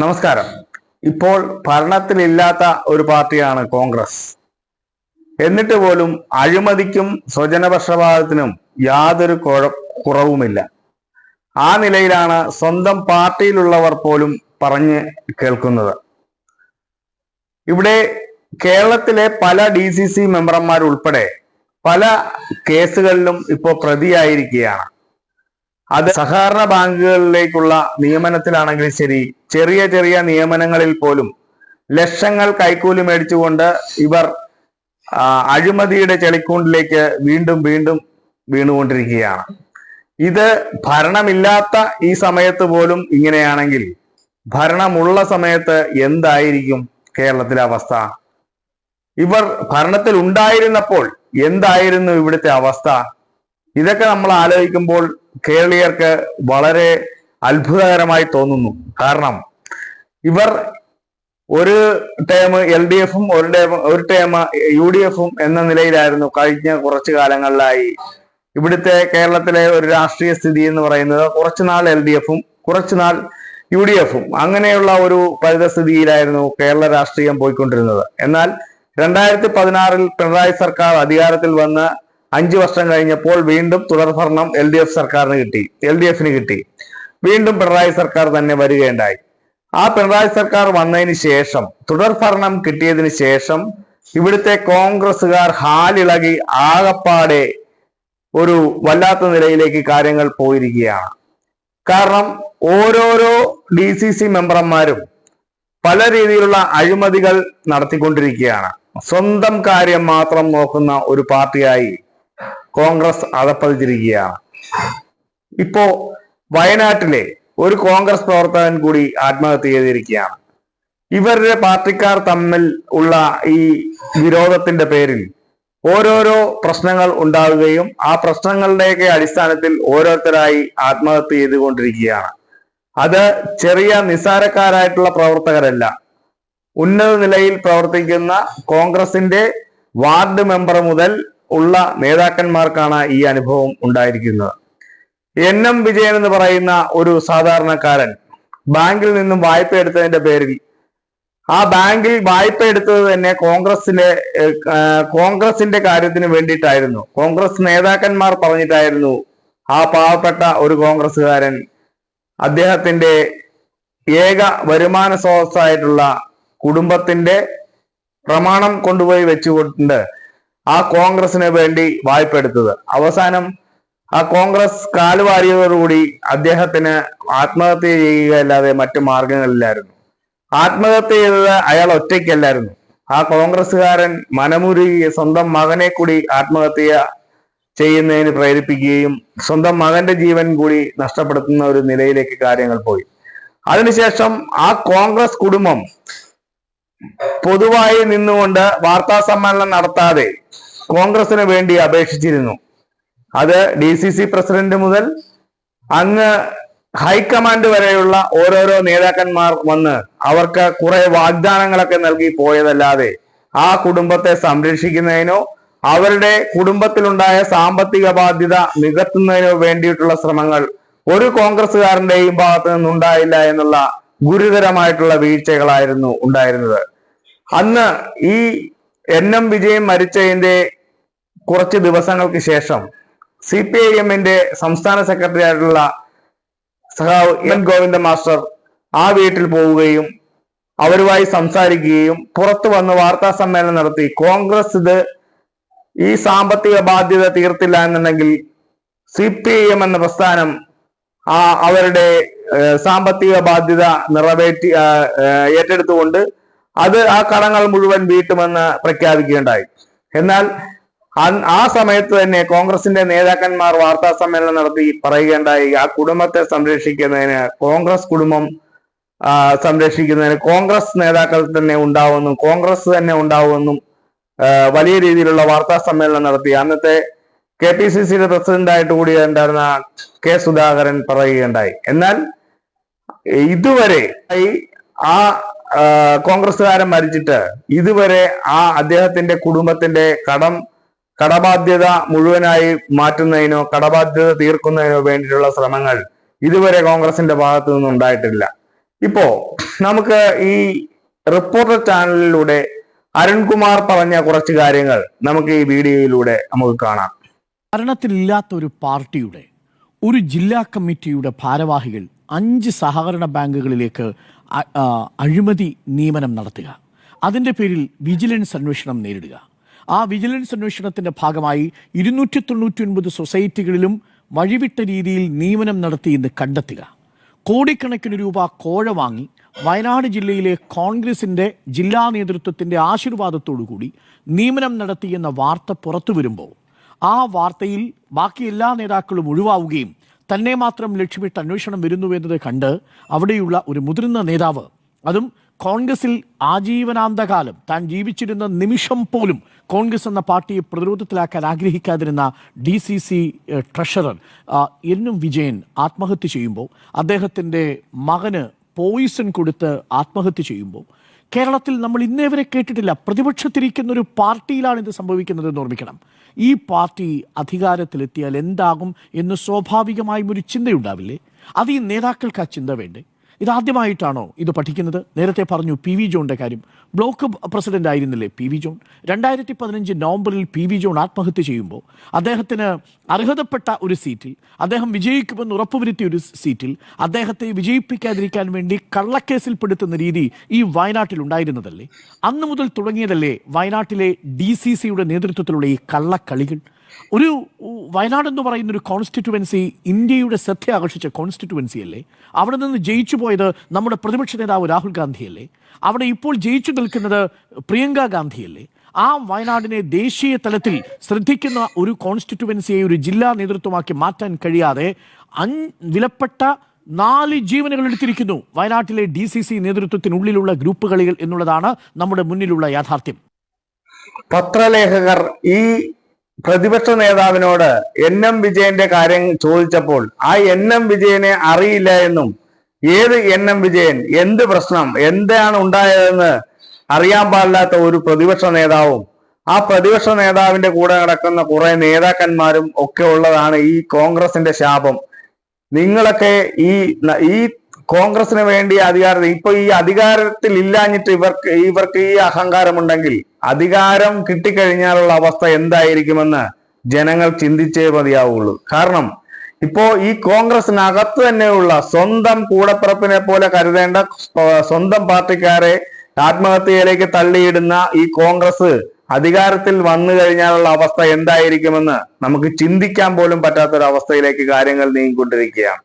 നമസ്കാരം. ഇപ്പോൾ ഭരണത്തിലില്ലാത്ത ഒരു പാർട്ടിയാണ് കോൺഗ്രസ്. എന്നിട്ട് പോലും അഴിമതിക്കും സ്വജനപക്ഷപാതത്തിനും യാതൊരു കുറവുമില്ല. ആ നിലയിലാണ് സ്വന്തം പാർട്ടിയിലുള്ളവർ പോലും പറഞ്ഞ് കേൾക്കുന്നത്. ഇവിടെ കേരളത്തിലെ പല ഡി സി സി മെമ്പർമാരുൾപ്പെടെ പല കേസുകളിലും ഇപ്പോൾ പ്രതിയായിരിക്കുകയാണ്. അത് സഹകരണ ബാങ്കുകളിലേക്കുള്ള നിയമനത്തിലാണെങ്കിലും ശരി ചെറിയ ചെറിയ നിയമനങ്ങളിൽ പോലും ലക്ഷങ്ങൾ കൈക്കൂലി മേടിച്ചുകൊണ്ട് ഇവർ അഴിമതിയുടെ ചെളിക്കൂണ്ടിലേക്ക് വീണ്ടും വീണ്ടും വീണുകൊണ്ടിരിക്കുകയാണ്. ഇത് ഭരണമില്ലാത്ത ഈ സമയത്ത് പോലും ഇങ്ങനെയാണെങ്കിൽ ഭരണമുള്ള സമയത്ത് എന്തായിരിക്കും കേരളത്തിലെ അവസ്ഥ? ഇവർ ഭരണത്തിൽ ഉണ്ടായിരുന്നപ്പോൾ എന്തായിരുന്നു ഇവിടുത്തെ അവസ്ഥ? ഇതൊക്കെ നമ്മൾ ആലോചിക്കുമ്പോൾ കേരളീയർക്ക് വളരെ അത്ഭുതകരമായി തോന്നുന്നു. കാരണം ഇവർ ഒരു ടേം എൽ ഡി എഫും ഒരു ടേം ഒരു ടേം യു ഡി എഫും എന്ന നിലയിലായിരുന്നു കഴിഞ്ഞ കുറച്ചു കാലങ്ങളിലായി ഇവിടുത്തെ കേരളത്തിലെ ഒരു രാഷ്ട്രീയ സ്ഥിതി എന്ന് പറയുന്നത് കുറച്ചുനാൾ എൽ ഡി എഫും കുറച്ചുനാൾ യു ഡി എഫും അങ്ങനെയുള്ള ഒരു പരിതസ്ഥിതിയിലായിരുന്നു കേരള രാഷ്ട്രീയം പോയിക്കൊണ്ടിരുന്നത്. എന്നാൽ രണ്ടായിരത്തി പതിനാറിൽ പിണറായി സർക്കാർ അധികാരത്തിൽ വന്ന് അഞ്ചു വർഷം കഴിഞ്ഞപ്പോൾ വീണ്ടും തുടർഭരണം എൽ ഡി എഫ് സർക്കാരിന് കിട്ടി എൽ ഡി എഫിന് കിട്ടി. വീണ്ടും പിണറായി സർക്കാർ തന്നെ വരികയുണ്ടായി. ആ പിണറായി സർക്കാർ വന്നതിന് ശേഷം തുടർഭരണം കിട്ടിയതിന് ശേഷം ഇവിടുത്തെ കോൺഗ്രസുകാർ ഹാലിളകി ആകപ്പാടെ ഒരു വല്ലാത്ത നിലയിലേക്ക് കാര്യങ്ങൾ പോയിരിക്കുകയാണ്. കാരണം ഓരോരോ ഡി സി സി മെമ്പർമാരും പല രീതിയിലുള്ള അഴിമതികൾ നടത്തിക്കൊണ്ടിരിക്കുകയാണ്. സ്വന്തം കാര്യം മാത്രം നോക്കുന്ന ഒരു പാർട്ടിയായി കോൺഗ്രസ് അതപ്പതിച്ചിരിക്കുകയാണ് ഇപ്പോ വയനാട്ടിലെ ഒരു കോൺഗ്രസ് പ്രവർത്തകൻ കൂടി ആത്മഹത്യ ചെയ്തിരിക്കുകയാണ്. ഇവരുടെ പാർട്ടിക്കാർ തമ്മിൽ ഉള്ള ഈ വിരോധത്തിന്റെ പേരിൽ ഓരോരോ പ്രശ്നങ്ങൾ ഉണ്ടാവുകയും ആ പ്രശ്നങ്ങളുടെയൊക്കെ അടിസ്ഥാനത്തിൽ ഓരോരുത്തരായി ആത്മഹത്യ ചെയ്തുകൊണ്ടിരിക്കുകയാണ്. അത് ചെറിയ നിസ്സാരക്കാരായിട്ടുള്ള പ്രവർത്തകരല്ല. ഉന്നത നിലയിൽ പ്രവർത്തിക്കുന്ന കോൺഗ്രസിന്റെ വാർഡ് മെമ്പർ മുതൽ ഉള്ള നേതാക്കന്മാർക്കാണ് ഈ അനുഭവം ഉണ്ടായിരിക്കുന്നത്. എൻ എം വിജയൻ എന്ന് പറയുന്ന ഒരു സാധാരണക്കാരൻ ബാങ്കിൽ നിന്നും വായ്പ എടുത്തതിന്റെ പേരിൽ ആ ബാങ്കിൽ വായ്പ എടുത്തത് തന്നെ കോൺഗ്രസിന്റെ കോൺഗ്രസിന്റെ കാര്യത്തിന് വേണ്ടിയിട്ടായിരുന്നു. കോൺഗ്രസ് നേതാക്കന്മാർ പറഞ്ഞിട്ടായിരുന്നു ആ പാവപ്പെട്ട ഒരു കോൺഗ്രസ്സുകാരൻ അദ്ദേഹത്തിന്റെ ഏക വരുമാന സ്രോതസ്സായിട്ടുള്ള കുടുംബത്തിന്റെ പ്രമാണം കൊണ്ടുപോയി വെച്ചുകൊണ്ട് ആ കോൺഗ്രസിന് വേണ്ടി വായ്പ എടുത്തത് അവസാനം ആ കോൺഗ്രസ് കാലുവാരിയതോടുകൂടി അദ്ദേഹത്തിന് ആത്മഹത്യ ചെയ്യുകയല്ലാതെ മറ്റു മാർഗങ്ങളില്ലായിരുന്നു ആത്മഹത്യ ചെയ്തത് അയാൾ ഒറ്റയ്ക്കല്ലായിരുന്നു. ആ കോൺഗ്രസ്സുകാരൻ മനമുരുകി സ്വന്തം മകനെ കൂടി ആത്മഹത്യ ചെയ്യുന്നതിന് പ്രേരിപ്പിക്കുകയും സ്വന്തം മകന്റെ ജീവൻ കൂടി നഷ്ടപ്പെടുത്തുന്ന ഒരു നിലയിലേക്ക് കാര്യങ്ങൾ പോയി. അതിനുശേഷം ആ കോൺഗ്രസ് കുടുംബം പൊതുവായി നിന്നുകൊണ്ട് വാർത്താ സമ്മേളനം നടത്താതെ കോൺഗ്രസിന് വേണ്ടി അപേക്ഷിച്ചിരുന്നു. അത് ഡി സി സി പ്രസിഡന്റ് മുതൽ അങ്ങ് ഹൈക്കമാൻഡ് വരെയുള്ള ഓരോരോ നേതാക്കന്മാർ വന്ന് അവർക്ക് കുറെ വാഗ്ദാനങ്ങളൊക്കെ നൽകി പോയതല്ലാതെ ആ കുടുംബത്തെ സംരക്ഷിക്കുന്നതിനോ അവരുടെ കുടുംബത്തിലുണ്ടായ സാമ്പത്തിക ബാധ്യത നികത്തുന്നതിനോ വേണ്ടിയിട്ടുള്ള ശ്രമങ്ങൾ ഒരു കോൺഗ്രസ്സുകാരന്റെയും ഭാഗത്ത് നിന്നുണ്ടായില്ല എന്നുള്ള ഗുരുതരമായിട്ടുള്ള വീഴ്ചകളായിരുന്നു ഉണ്ടായിരുന്നത്. അന്ന് ഈ എൻ എം വിജയൻ മരിച്ചതിന്റെ കുറച്ച് ദിവസങ്ങൾക്ക് ശേഷം സി പി ഐ എമ്മിന്റെ സംസ്ഥാന സെക്രട്ടറി ആയിട്ടുള്ള സഹാവ് എൻ ഗോവിന്ദ മാസ്റ്റർ ആ വീട്ടിൽ പോവുകയും അവരുമായി സംസാരിക്കുകയും പുറത്തു വന്ന് വാർത്താ സമ്മേളനം നടത്തി. കോൺഗ്രസ് ഇത് ഈ സാമ്പത്തിക ബാധ്യത തീർത്തില്ല എന്നുണ്ടെങ്കിൽ സി പി ഐ എം എന്ന പ്രസ്ഥാനം ആ അവരുടെ സാമ്പത്തിക ബാധ്യത നിറവേറ്റി ഏറ്റെടുത്തുകൊണ്ട് അത് ആ കടങ്ങൾ മുഴുവൻ വീട്ടുമെന്ന് പ്രഖ്യാപിക്കുകയുണ്ടായി. എന്നാൽ ആ സമയത്ത് തന്നെ കോൺഗ്രസിന്റെ നേതാക്കന്മാർ വാർത്താ സമ്മേളനം നടത്തി പറയുകയുണ്ടായി ആ കുടുംബത്തെ സംരക്ഷിക്കുന്നതിന് കോൺഗ്രസ് കുടുംബം സംരക്ഷിക്കുന്നതിന് കോൺഗ്രസ് നേതാക്കൾ തന്നെ ഉണ്ടാവുമെന്നും കോൺഗ്രസ് തന്നെ ഉണ്ടാവുമെന്നും വലിയ രീതിയിലുള്ള വാർത്താ സമ്മേളനം നടത്തി. അന്നത്തെ കെ പി സി സിയുടെ പ്രസിഡന്റായിട്ട് കൂടി ഉണ്ടായിരുന്ന കെ സുധാകരൻ പറയുകയുണ്ടായി. എന്നാൽ ഇതുവരെ ആ, കോൺഗ്രസ്സുകാരൻ മരിച്ചിട്ട് ഇതുവരെ ആ അദ്ദേഹത്തിന്റെ കുടുംബത്തിന്റെ കടം കടബാധ്യത മുഴുവനായി മാറ്റുന്നതിനോ കടബാധ്യത തീർക്കുന്നതിനോ വേണ്ടിയിട്ടുള്ള ശ്രമങ്ങൾ ഇതുവരെ കോൺഗ്രസിന്റെ ഭാഗത്തു നിന്നും ഉണ്ടായിട്ടില്ല. ഇപ്പോ നമുക്ക് ഈ റിപ്പോർട്ടർ ചാനലിലൂടെ അരുൺകുമാർ പറഞ്ഞ കുറച്ച് കാര്യങ്ങൾ നമുക്ക് ഈ വീഡിയോയിലൂടെ നമുക്ക് കാണാം. ഭരണത്തിലില്ലാത്ത ഒരു പാർട്ടിയുടെ ഒരു ജില്ലാ കമ്മിറ്റിയുടെ ഭാരവാഹികൾ അഞ്ച് സഹകരണ ബാങ്കുകളിലേക്ക് അഴിമതി നിയമനം നടത്തുക. അതിന്റെ പേരിൽ വിജിലൻസ് അന്വേഷണം നേരിടുക. ആ വിജിലൻസ് അന്വേഷണത്തിന്റെ ഭാഗമായി ഇരുന്നൂറ്റി തൊണ്ണൂറ്റി ഒൻപത് സൊസൈറ്റികളിലും വഴിവിട്ട രീതിയിൽ നിയമനം നടത്തി എന്ന് കണ്ടെത്തുക. കോടിക്കണക്കിന് രൂപ കോഴ വാങ്ങി വയനാട് ജില്ലയിലെ കോൺഗ്രസിന്റെ ജില്ലാ നേതൃത്വത്തിന്റെ ആശീർവാദത്തോടു കൂടി നിയമനം നടത്തിയെന്ന വാർത്ത പുറത്തു വരുമ്പോൾ ആ വാർത്തയിൽ ബാക്കി എല്ലാ നേതാക്കളും ഒഴിവാവുകയും തന്നെ മാത്രം ലക്ഷ്യമിട്ട് അന്വേഷണം വരുന്നു എന്നത് കണ്ട് അവിടെയുള്ള ഒരു മുതിർന്ന നേതാവ് അതും കോൺഗ്രസിൽ ആജീവനാന്തകാലം താൻ ജീവിച്ചിരുന്ന നിമിഷം പോലും കോൺഗ്രസ് എന്ന പാർട്ടിയെ പ്രതിരോധത്തിലാക്കാൻ ആഗ്രഹിക്കാതിരുന്ന ഡി സി സി ട്രഷറർ എന്നും വിജയൻ ആത്മഹത്യ ചെയ്യുമ്പോൾ അദ്ദേഹത്തിന്റെ മകന് പോയിസൺ കൊടുത്ത് ആത്മഹത്യ ചെയ്യുമ്പോൾ കേരളത്തിൽ നമ്മൾ ഇന്നേ വരെ കേട്ടിട്ടില്ല. പ്രതിപക്ഷത്തിരിക്കുന്ന ഒരു പാർട്ടിയിലാണ് ഇത് സംഭവിക്കുന്നത് എന്ന് ഓർമ്മിക്കണം. ഈ പാർട്ടി അധികാരത്തിലെത്തിയാൽ എന്താകും എന്ന് സ്വാഭാവികമായും ഒരു ചിന്തയുണ്ടാവില്ലേ? അത് ഈ നേതാക്കൾക്ക് ആ ചിന്ത വേണ്ടേ? ഇതാദ്യമായിട്ടാണോ ഇത് പഠിക്കുന്നത്? നേരത്തെ പറഞ്ഞു പി വി ജോണിന്റെ കാര്യം. ബ്ലോക്ക് പ്രസിഡന്റ് ആയിരുന്നില്ലേ പി വി ജോൺ? രണ്ടായിരത്തി പതിനഞ്ച് നവംബറിൽ പി വി ജോൺ ആത്മഹത്യ ചെയ്യുമ്പോൾ അദ്ദേഹത്തിന് അർഹതപ്പെട്ട ഒരു സീറ്റിൽ അദ്ദേഹം വിജയിക്കുമെന്ന് ഉറപ്പുവരുത്തിയ ഒരു സീറ്റിൽ അദ്ദേഹത്തെ വിജയിപ്പിക്കാതിരിക്കാൻ വേണ്ടി കള്ളക്കേസിൽപ്പെടുത്തുന്ന രീതി ഈ വയനാട്ടിൽ ഉണ്ടായിരുന്നതല്ലേ? അന്ന് മുതൽ തുടങ്ങിയതല്ലേ വയനാട്ടിലെ ഡി സി സിയുടെ നേതൃത്വത്തിലുള്ള ഈ കള്ളക്കളികൾ? ഒരു വയനാട് എന്ന് പറയുന്ന ഒരു കോൺസ്റ്റിറ്റുവൻസി ഇന്ത്യയുടെ ശ്രദ്ധ ആകർഷിച്ച കോൺസ്റ്റിറ്റുവൻസി അല്ലേ? അവിടെ നിന്ന് ജയിച്ചു പോയത് നമ്മുടെ പ്രതിപക്ഷ നേതാവ് രാഹുൽ ഗാന്ധിയല്ലേ? അവിടെ ഇപ്പോൾ ജയിച്ചു നിൽക്കുന്നത് പ്രിയങ്ക ഗാന്ധിയല്ലേ? ആ വയനാടിനെ ദേശീയ തലത്തിൽ ശ്രദ്ധിക്കുന്ന ഒരു കോൺസ്റ്റിറ്റുവൻസിയെ ഒരു ജില്ലാ നേതൃത്വമാക്കി മാറ്റാൻ കഴിയാതെ വിലപ്പെട്ട നാല് ജീവനുകൾ എടുത്തിരിക്കുന്നു വയനാട്ടിലെ ഡി സി സി നേതൃത്വത്തിനുള്ളിലുള്ള ഗ്രൂപ്പുകളിൽ എന്നുള്ളതാണ് നമ്മുടെ മുന്നിലുള്ള യാഥാർത്ഥ്യം. പത്രലേഖകർ ഈ പ്രതിപക്ഷ നേതാവിനോട് എൻ എം വിജയന്റെ കാര്യം ചോദിച്ചപ്പോൾ ആ എൻ എം വിജയനെ അറിയില്ല എന്നും ഏത് എൻ എം വിജയൻ എന്ത് പ്രശ്നം എന്താണ് ഉണ്ടായതെന്ന് അറിയാൻ പാടില്ലാത്ത ഒരു പ്രതിപക്ഷ നേതാവും ആ പ്രതിപക്ഷ നേതാവിന്റെ കൂടെ നടക്കുന്ന കുറെ നേതാക്കന്മാരും ഒക്കെ ഉള്ളതാണ് ഈ കോൺഗ്രസിന്റെ ശാപം. നിങ്ങളൊക്കെ ഈ ഈ കോൺഗ്രസിന് വേണ്ടി അധികാരത്തിൽ ഇപ്പൊ ഈ അധികാരത്തിൽ ഇല്ലാഞ്ഞിട്ട് ഇവർക്ക് ഇവർക്ക് ഈ അഹങ്കാരമുണ്ടെങ്കിൽ അധികാരം കിട്ടിക്കഴിഞ്ഞാലുള്ള അവസ്ഥ എന്തായിരിക്കുമെന്ന് ജനങ്ങൾ ചിന്തിച്ചേ മതിയാവുള്ളൂ. കാരണം ഇപ്പോ ഈ കോൺഗ്രസിനകത്ത് തന്നെയുള്ള സ്വന്തം കൂടപ്പിറപ്പിനെ പോലെ കരുതേണ്ട സ്വന്തം പാർട്ടിക്കാരെ ആത്മഹത്യയിലേക്ക് തള്ളിയിടുന്ന ഈ കോൺഗ്രസ് അധികാരത്തിൽ വന്നു കഴിഞ്ഞാലുള്ള അവസ്ഥ എന്തായിരിക്കുമെന്ന് നമുക്ക് ചിന്തിക്കാൻ പോലും പറ്റാത്തൊരവസ്ഥയിലേക്ക് കാര്യങ്ങൾ നീങ്ങിക്കൊണ്ടിരിക്കുകയാണ്.